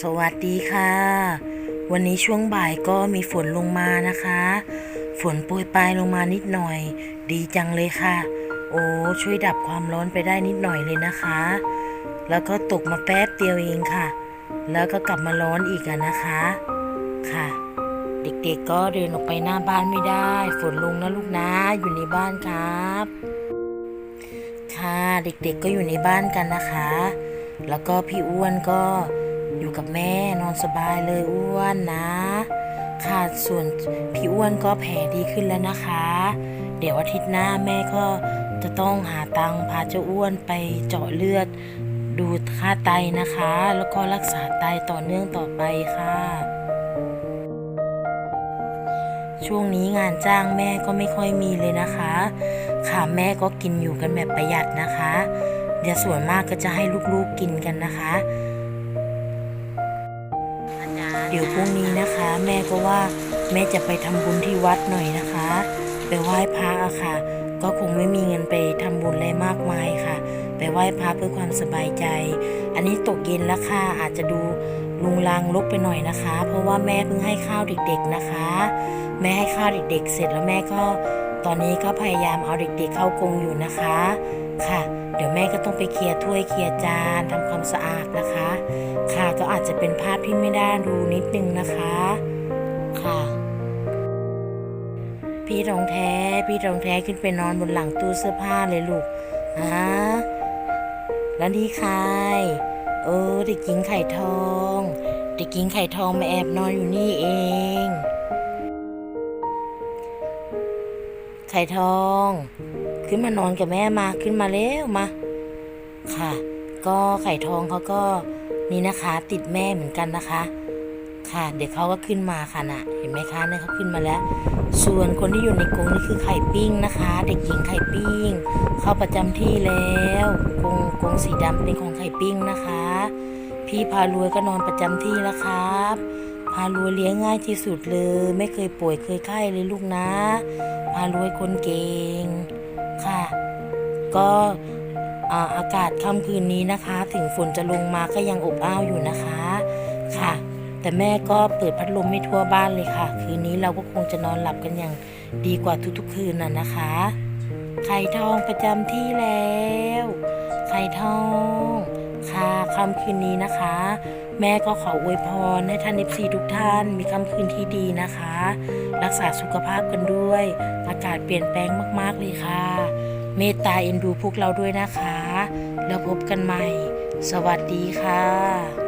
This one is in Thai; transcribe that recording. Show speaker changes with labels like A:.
A: สวัสดีค่ะ วันนี้ช่วงบ่ายก็มีฝนลงมานะคะ ฝนโปรยปลายลงมานิดหน่อย ดีจังเลยค่ะ โอ้ช่วยดับความร้อนไปได้นิดหน่อยเลยนะคะ แล้วก็ตกมาแป๊บเดียวเองค่ะ แล้วก็กลับมาร้อนอีกอะนะคะค่ะ เด็กๆก็เดินออกไปหน้าบ้านไม่ได้ ฝนลงนะลูกนะอยู่ในบ้านครับ ค่ะเด็กๆก็อยู่ในบ้านกันนะคะ แล้วก็พี่อ้วนก็ อยู่กับแม่นอนสบายเลยอ้วนนะ ค่ะส่วนพี่อ้วนก็แผลดีขึ้นแล้วนะคะ เดี๋ยวอาทิตย์หน้าแม่ก็จะต้องหาตังค์พาเจ้าอ้วนไปเจาะเลือด ดูค่าไตนะคะ แล้วก็รักษาไตต่อเนื่องต่อไปค่ะ ช่วงนี้งานจ้างแม่ก็ไม่ค่อยมีเลยนะคะ ค่ะแม่ก็กินอยู่กันแบบประหยัดนะคะ เดี๋ยวส่วนมากก็จะให้ลูกๆกินกันนะคะ เดี๋ยวพรุ่งนี้นะคะ แม่ก็ว่าแม่จะไปทำบุญที่วัดหน่อยนะคะไปไหว้พระอะค่ะ ก็คงไม่มีเงินไปทำบุญอะไรมากมายค่ะ ไปไหว้พระเพื่อความสบายใจ อันนี้ตกเย็นแล้วค่ะอาจจะดูลุงลังลกไปหน่อยนะคะ เพราะว่าแม่เพิ่งให้ข้าวเด็ก ๆนะคะ แม่ให้ข้าวเด็ก ๆ เสร็จแล้วแม่ก็ตอนนี้ก็พยายามเอาเด็ก ๆ เข้ากรงอยู่นะคะ ค่ะ เดี๋ยวแม่ก็ต้องไปเคลียร์ถ้วยเคลียร์จานทำความสะอาดนะคะ ค่ะก็อาจจะเป็นภาพที่ไม่ได้ดูนิดนึงนะคะ ค่ะ พี่รองแท้ พี่รองแท้ขึ้นไปนอนบนหลังตู้เสื้อผ้าเลยลูกฮะแล้วนี่ใครเออเด็กหญิงไข่ทองเด็กหญิงไข่ทองมาแอบนอนอยู่นี่เอง ไข่ทอง ขึ้นมานอนกับแม่มาขึ้นมาเร็วมา ค่ะ ก็ไข่ทองเขาก็นี่นะคะ ติดแม่เหมือนกันนะคะ ค่ะ เดี๋ยวเขาก็ขึ้นมาค่ะน่ะ เห็นไหมคะเนี่ยเขาขึ้นมาแล้ว ส่วนคนที่อยู่ในกรงนี่คือไข่ปิ้งนะคะ เด็กหญิงไข่ปิ้ง เข้าประจำที่แล้วกรงกรงสีดำเป็นของไข่ปิ้งนะคะ พี่พารวยก็นอนประจำที่แล้วครับพารวยเลี้ยงง่ายที่สุดเลย ไม่เคยป่วยเคยไข้เลยลูกนะ พารวยคนเก่ง ค่ะ ก็อ่าอากาศค่ำคืนนี้นะคะ ถึงฝนจะลงมาก็ยังอบอ้าวอยู่นะคะค่ะ แต่แม่ก็เปิดพัดลมไม่ทั่วบ้านเลยค่ะ คืนนี้เราก็คงจะนอนหลับกันอย่างดีกว่าทุกๆ คืนน่ะนะคะไข่ทองประจำที่แล้ว ไข่ทอง ค่ะค่ำคืนนี้นะคะ แม่ก็ขออวยพรให้ท่านเอฟซีทุกท่านมีค่ำคืนที่ดีนะคะ รักษาสุขภาพกันด้วย อากาศเปลี่ยนแปลงมากๆเลยค่ะ เมตตาเอ็นดูพวกเราด้วยนะคะ แล้วพบกันใหม่ สวัสดีค่ะ